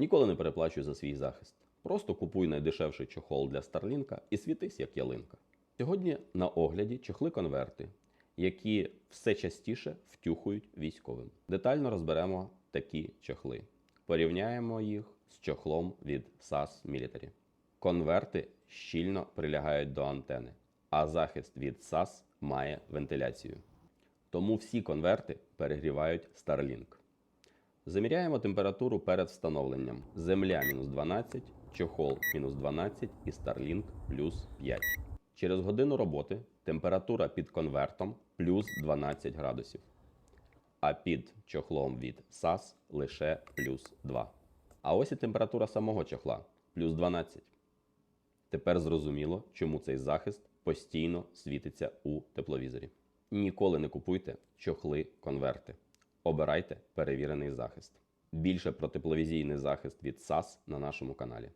Ніколи не переплачуй за свій захист. Просто купуй найдешевший чохол для Старлінка і світись як ялинка. Сьогодні на огляді чохли-конверти, які все частіше втюхують військовим. Детально розберемо такі чохли. Порівняємо їх з чохлом від SAS Military. Конверти щільно прилягають до антени, а захист від SAS має вентиляцію. Тому всі конверти перегрівають Starlink. Заміряємо температуру перед встановленням. Земля мінус 12, чохол мінус 12 і Starlink плюс 5. Через годину роботи температура під конвертом плюс 12 градусів, а під чохлом від SAS лише плюс 2. А ось і температура самого чохла плюс 12. Тепер зрозуміло, чому цей захист постійно світиться у тепловізорі. Ніколи не купуйте чохли-конверти. Обирайте перевірений захист. Більше про тепловізійний захист від SAS на нашому каналі.